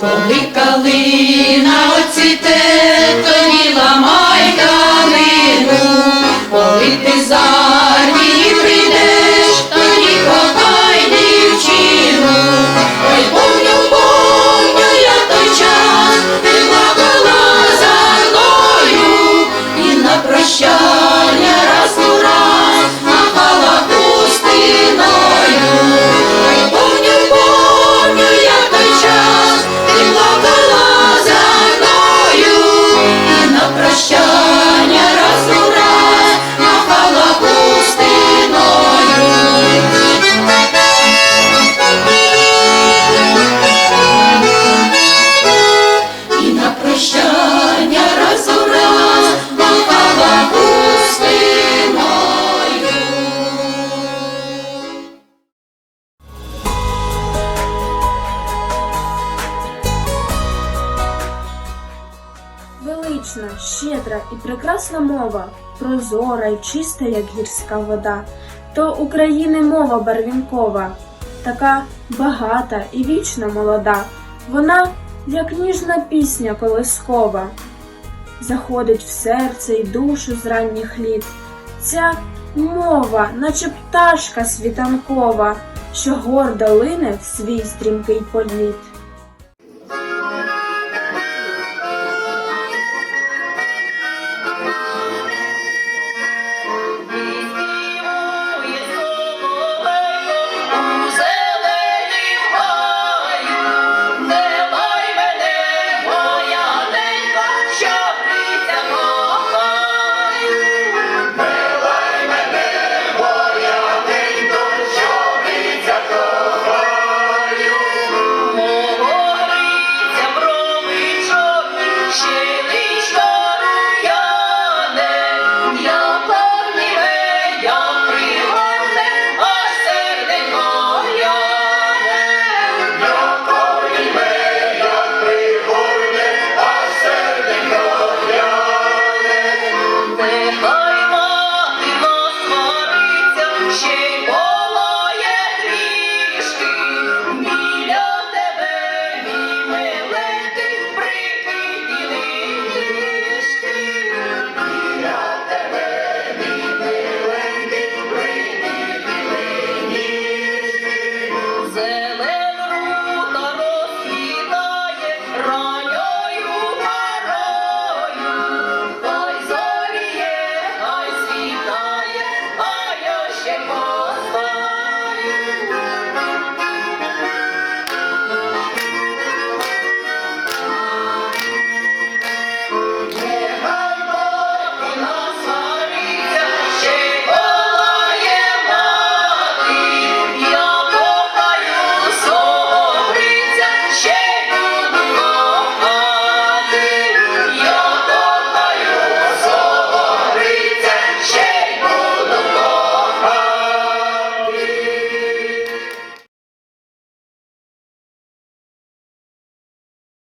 Коли калина оцвіте, Велична, щедра і прекрасна мова, прозора й чиста, як гірська вода, то України мова барвінкова, така багата і вічно молода. Вона, як ніжна пісня колискова, заходить в серце й душу з ранніх літ. Ця мова, наче пташка світанкова, що гордо лине в свій стрімкий політ. where